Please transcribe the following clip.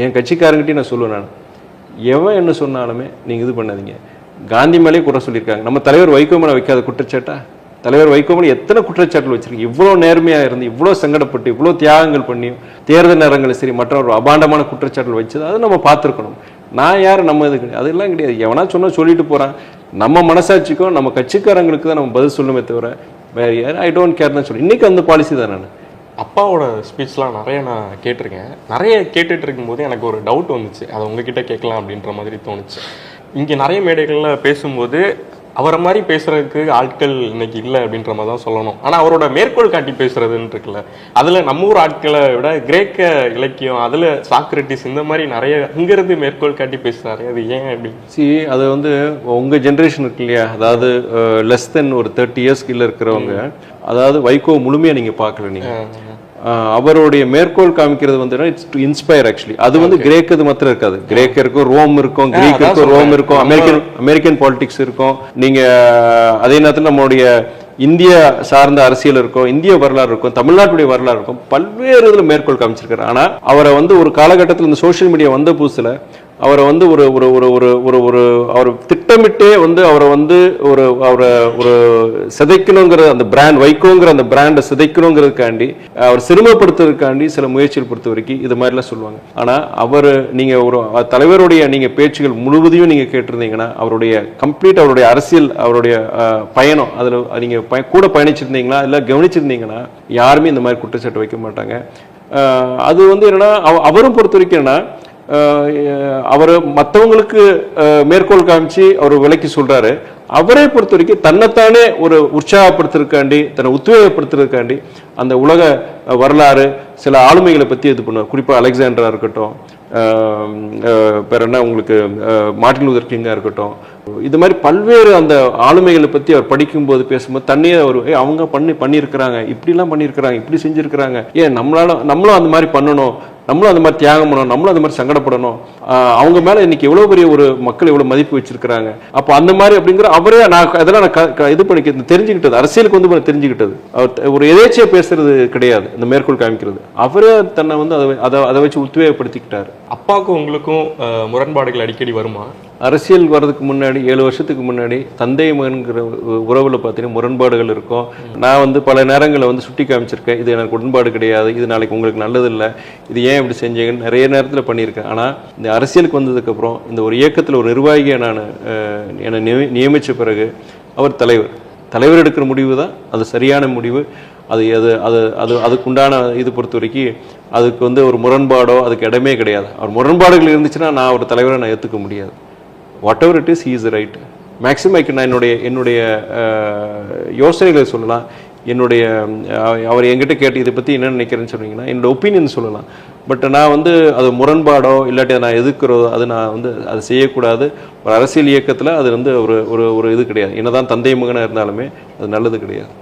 என் கட்சிக்காரங்கிட்டையும் நான் சொல்லுவேன் நான். எவன் என்ன சொன்னாலுமே நீங்கள் இது பண்ணாதீங்க. காந்தி மேலேயே குறை சொல்லியிருக்காங்க. நம்ம தலைவர் வைகோ மேலே வைக்காத குற்றச்சாட்டா? தலைவர் வைகோ மேலே எத்தனை குற்றச்சாட்டுகள் வச்சிருக்கு இவ்வளோ நேர்மையாக இருந்து இவ்வளோ சங்கடப்பட்டு இவ்வளோ தியாகங்கள் பண்ணி தேர்தல் நேரங்களில் சரி மற்ற ஒரு அபாண்டமான குற்றச்சாட்டுகள் வச்சது அதை நம்ம பார்த்துருக்கணும். நான் யார்? நம்ம இது கிடையாது அதெல்லாம் கிடையாது. எவனா சொன்னால் சொல்லிட்டு போகிறான் நம்ம மனசாட்சிக்கும் நம்ம கட்சிக்காரங்களுக்கு தான் நம்ம பதில் சொல்லுமே தவிர வேறு யார் ஐ டோன்ட் கேர் தான் சொல்லி இன்னைக்கு அந்த பாலிசி தான் நான். அப்பாவோட ஸ்பீச்லாம் நிறைய நான் கேட்டிருக்கேன். நிறைய கேட்டுட்டு இருக்கும்போது எனக்கு ஒரு டவுட் வந்துச்சு. அதை உங்ககிட்ட கேட்கலாம் அப்படின்ற மாதிரி தோணுச்சு. இங்கே நிறைய மேடைகளில் பேசும்போது அவரை மாதிரி பேசுறதுக்கு ஆட்கள் இன்னைக்கு இல்லை அப்படின்ற மாதிரி தான் சொல்லணும். ஆனால் அவரோட மேற்கோள் காட்டி பேசுறதுன்னு இருக்குல்ல அதில் நம்ம ஊர் ஆட்களை விட கிரேக்க இலக்கியம் அதில் சாக்ரட்டிஸ் இந்த மாதிரி நிறைய அங்கிருந்து மேற்கோள் காட்டி பேசுறாரு அது ஏன் அப்படி? சி அது வந்து உங்கள் ஜென்ரேஷன் இருக்கு இல்லையா? அதாவது லெஸ் தென் ஒரு தேர்ட்டி இயர்ஸ் கீழே இருக்கிறவங்க அதாவது வைகோ முழுமையாக நீங்கள் பார்க்கல நீங்கள் அவருடைய மேற்கோள் காமிக்கிறது வந்து இட்ஸ் டு இன்ஸ்பயர் ஆக்சுவலி அது வந்து கிரேக்கது மாத்திரம் இருக்காது. கிரேக்க இருக்கும் ரோம் இருக்கும் கிரீக் இருக்கும் ரோம். இருக்கும் அமெரிக்கன் அமெரிக்கன் பாலிடிக்ஸ் இருக்கும். நீங்க அதே நேரத்தில் நம்மளுடைய இந்திய சார்ந்த அரசியல் இருக்கும் இந்திய வரலாறு இருக்கும் தமிழ்நாட்டுடைய வரலாறு இருக்கும் பல்வேறு இதுல மேற்கோள் காமிச்சிருக்காரு. ஆனா அவரை வந்து ஒரு காலகட்டத்தில் இந்த சோஷியல் மீடியா வந்த புதுசுல அவரை வந்து ஒரு ஒரு ஒரு ஒரு ஒரு ஒரு அவர் திட்டமிட்டே வந்து அவரை வந்து ஒரு அவரை ஒரு சிதைக்கணுங்கிற அந்த பிராண்ட் வைக்கோங்கிற அந்த பிராண்டை சிதைக்கணுங்கிறதுக்காண்டி அவர் சிறுமப்படுத்துறதுக்காண்டி சில முயற்சிகள் பொறுத்த வரைக்கும் இது மாதிரிலாம் சொல்லுவாங்க. ஆனால் அவர் நீங்கள் ஒரு தலைவருடைய நீங்கள் பேச்சுகள் முழுவதையும் நீங்கள் கேட்டிருந்தீங்கன்னா அவருடைய கம்ப்ளீட் அவருடைய அரசியல் அவருடைய பயணம் அதில் நீங்கள் பய- கூட பயணிச்சிருந்தீங்களா இல்லை கவனிச்சிருந்தீங்கன்னா யாருமே இந்த மாதிரி குற்றச்சாட்டு வைக்க மாட்டாங்க. அது வந்து என்னன்னா அவ- அவரும் பொறுத்த வரைக்கும் என்னன்னா அவர் மற்றவங்களுக்கு மேற்கோள் காமிச்சு அவர் விலைக்கு சொல்றாரு. அவரை பொறுத்த வரைக்கும் தன்னைத்தானே ஒரு உற்சாகப்படுத்துறதுக்காண்டி தன்னை உத்வேகப்படுத்துறதுக்காண்டி அந்த உலக வரலாறு சில ஆளுமைகளை பத்தி இது பண்ணுவார். குறிப்பா அலெக்சாண்டரா இருக்கட்டும் அஹ், வேற என்ன உங்களுக்கு மார்டின் மார்ட்டின் லூதர் கிங்கா இருக்கட்டும் இது மாதிரி பல்வேறு அந்த ஆளுமைகளை பத்தி அவர் படிக்கும்போது பேசும்போது தண்ணியே அவர் அவங்க பண்ணி பண்ணியிருக்கிறாங்க இப்படிலாம் பண்ணியிருக்கிறாங்க இப்படி செஞ்சிருக்கிறாங்க ஏன் நம்மளால நம்மளும் அந்த மாதிரி பண்ணணும் நம்மளும் அந்த மாதிரி தியாகம் பண்ணணும் நம்மளும் அந்த மாதிரி சங்கடப்படணும். அவங்க மேல இன்னைக்கு எவ்வளவு பெரிய ஒரு மக்கள் எவ்வளவு மதிப்பு வச்சிருக்கிறாங்க. அப்போ அந்த மாதிரி அப்படிங்கிற அவரே நான் அதெல்லாம் நான் க- க- இது பண்ணி தெரிஞ்சுக்கிட்டது அரசியலுக்கு வந்து நான் தெரிஞ்சுக்கிட்டது. அவர் ஒரு எதேச்சியாக பேசுறது கிடையாது இந்த மேற்கோள் காமிக்கிறது. அவரே தன்னை வந்து அதை அதை அதை வச்சு உத்வேகப்படுத்திக்கிட்டார். அப்பாவுக்கும் உங்களுக்கும் முரண்பாடுகள் அடிக்கடி வருமா? அரசியல் வர்றதுக்கு முன்னாடி ஏழு வருஷத்துக்கு முன்னாடி தந்தை மகன்கிற உறவில் பார்த்தீங்கன்னா முரண்பாடுகள் இருக்கும். நான் வந்து பல நேரங்களில் வந்து சுட்டி காமிச்சிருக்கேன். இது எனக்கு உடன்பாடு கிடையாது. இது நாளைக்கு உங்களுக்கு நல்லதில்லை. இது ஏன் இப்படி செஞ்சீங்கன்னு நிறைய நேரத்தில் பண்ணியிருக்கேன். ஆனால் இந்த அரசியலுக்கு வந்ததுக்கப்புறம் இந்த ஒரு இயக்கத்தில் ஒரு நிர்வாகியை நான் என்னை நியமி- பிறகு அவர் தலைவர். தலைவர் எடுக்கிற முடிவு தான் அது சரியான முடிவு. அது அது அது அது அதுக்குண்டான இது பொறுத்த வரைக்கும் அதுக்கு வந்து ஒரு முரண்பாடோ அதுக்கு இடமே கிடையாது. அவர் முரண்பாடுகள் இருந்துச்சுன்னா நான் ஒரு தலைவரை நான் ஏற்றுக்க முடியாது. Whatever it is is right maximum நான் என்னுடைய என்னுடைய யோசனைகளை சொல்லலாம். என்னுடைய அவர் என்கிட்ட கேட்டு இதை பற்றி என்ன நினைக்கிறேன்னு சொன்னீங்கன்னா என்னோட ஒப்பீனியன் சொல்லலாம். பட் நான் வந்து அது முரண்பாடோ இல்லாட்டி நான் எதிர்க்கிறதோ அது நான் வந்து அது செய்யக்கூடாது. ஒரு அரசியல் இயக்கத்தில் அது வந்து ஒரு ஒரு ஒரு இது கிடையாது. என்னதான் தந்தை மகனாக இருந்தாலுமே அது நல்லது கிடையாது.